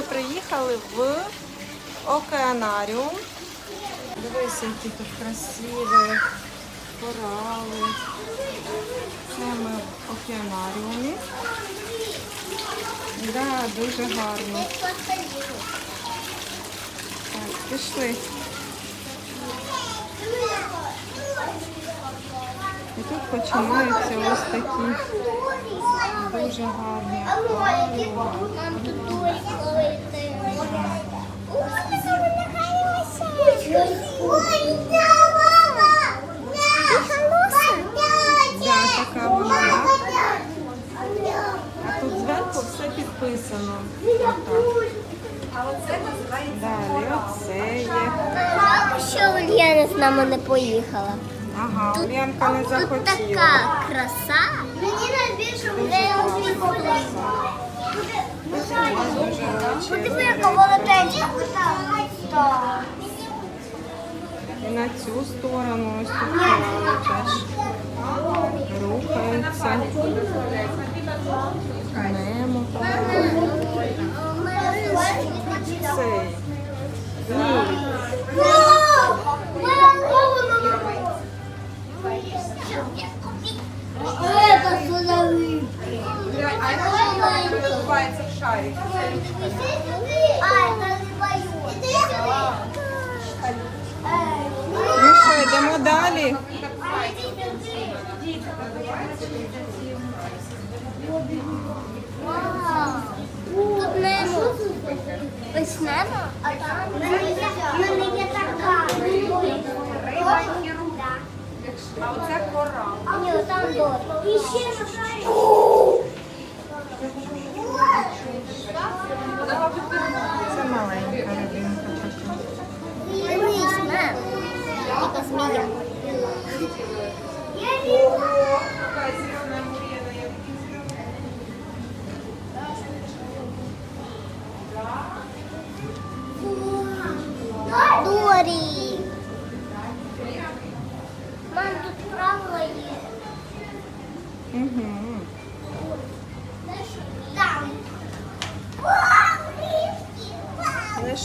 ми приїхали в океанаріум. Дивися, які тут красиві корали. Це ми в океанаріумі. Да, дуже гарно. Так, пішли. І тут починаються ось такі дуже гарні вона. А тут зверху все підписано. Отак. Далі оце є. Що Лена з нами не поїхала? Ага, Ленка не Тут захотіла. така краса. Мені найбільше Подиви, яка велетенська. І на цю сторону ось тут корали теж рухаються. Немо. Цей. Ні. Это соловей. Відбувається в шарі. А, это не боюсь. Ну що, йдемо далі. Тут небо. Ось небо, а там в мене є така. А оце корал. Ні, там дощ. І ще ж Це маленька рибинка така. Дивись, мам. Яка змія. Ого, яка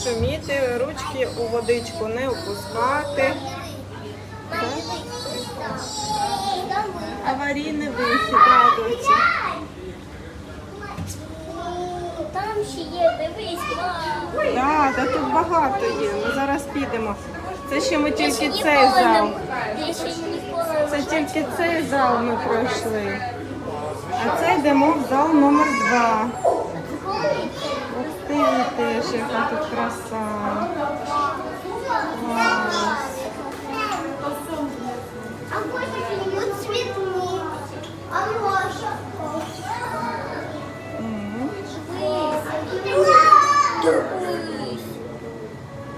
шуміти, ручки у водичку не опускати. Аварійний вихід, доці. Там ще є, дивись. Да, да, тут багато є. Ми зараз підемо. Це ще ми тільки цей зал. Це тільки цей зал ми пройшли. А це йдемо в зал номер два. Ти, теж яка тут краса.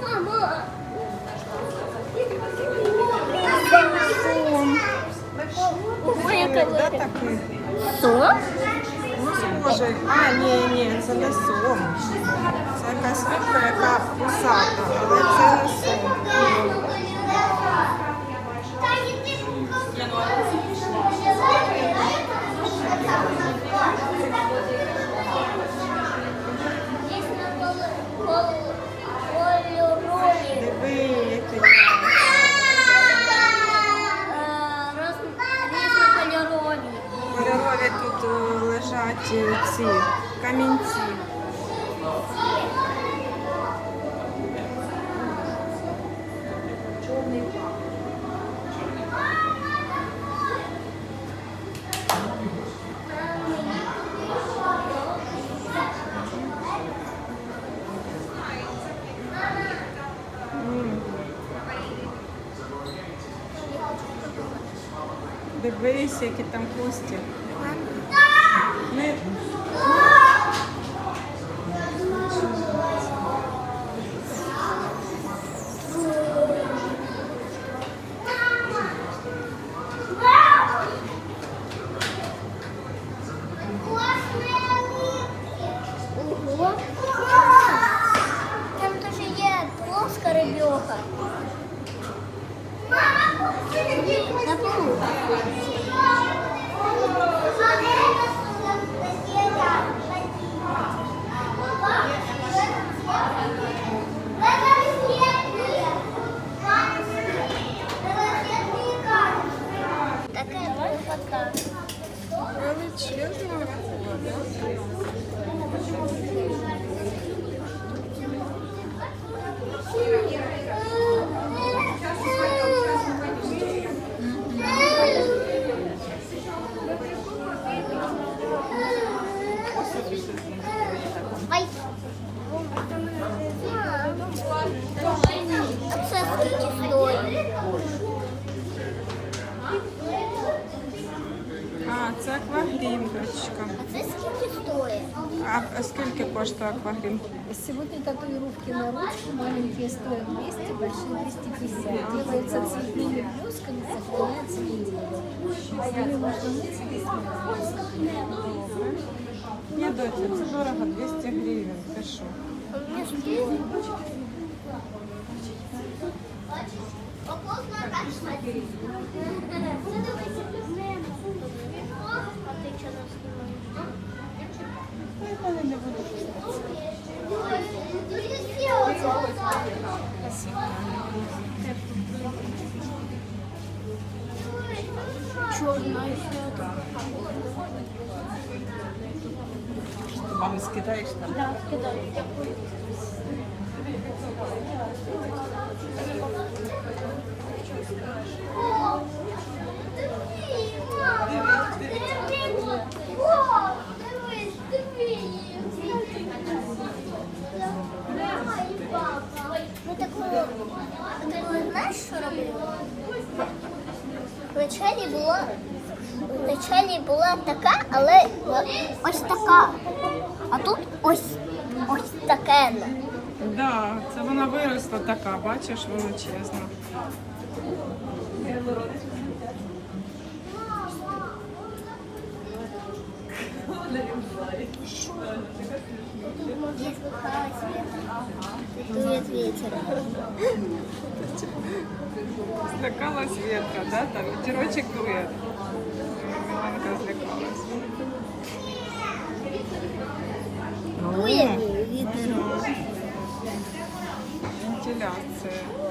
Мама. Сом. Схожий. А, ні, ні, це не сом. Це якась рибка, яка усата, але це не сом. Дивись, які там кості. Не... Це аквагрім, дочка. А це скільки стоїть? А, а скільки коштує аквагрім? Сегодня татуировки на ручку маленькие стоят 200, большие 250. Делаются цветными блесками, сохраняются линии. Ними можно мыть и Ні, доця, це дорого, 200 гривень. Ти що? смотреть. Черная фото. Мамі скидаєш там? Да, скидаю. Ми Вначалі була, вначалі була така, але ось така. А тут ось ось таке. Да, це вона виросла така, бачиш, величезна. Дует ветер. Злякалась ветка, да? Там ветерочок дує. Міланка злякалась. Дует ветер. Вентиляція.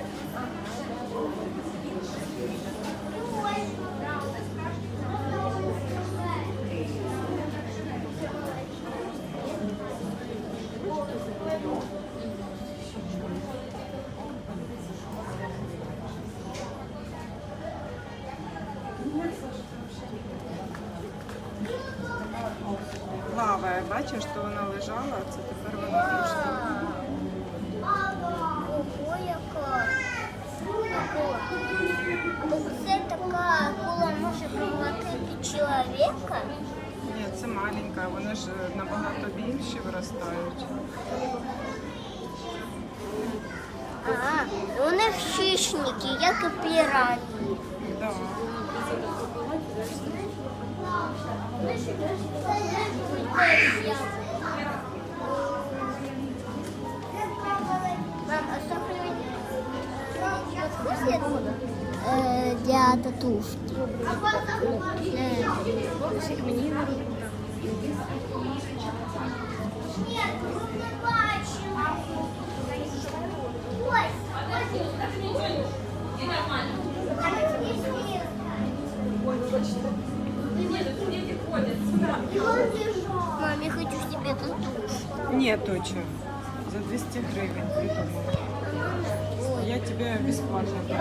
Бачиш, що вона лежала, а це тепер вона пішла. Ого, яка. Оце така акула може проглотити чоловіка. Ні, це маленька, вони ж е, набагато більші виростають. У них хищники, як і пірані. Да. Для татушки? Мам, Точно. За 200 гривень придумала. Я тебе бесплатно дам.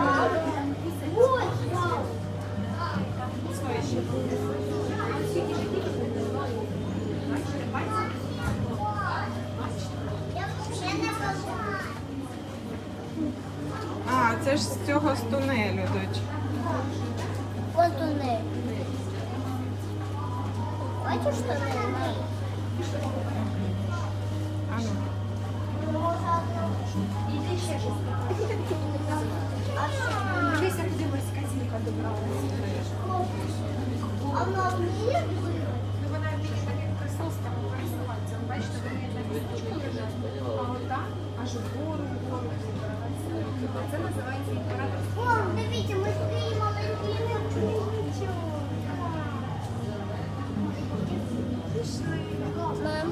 А, це ж з цього з тунелю, доч. Вон туннель. Бачиш туннель? Іди ще щось. Дивися, куди ось казінка добралася.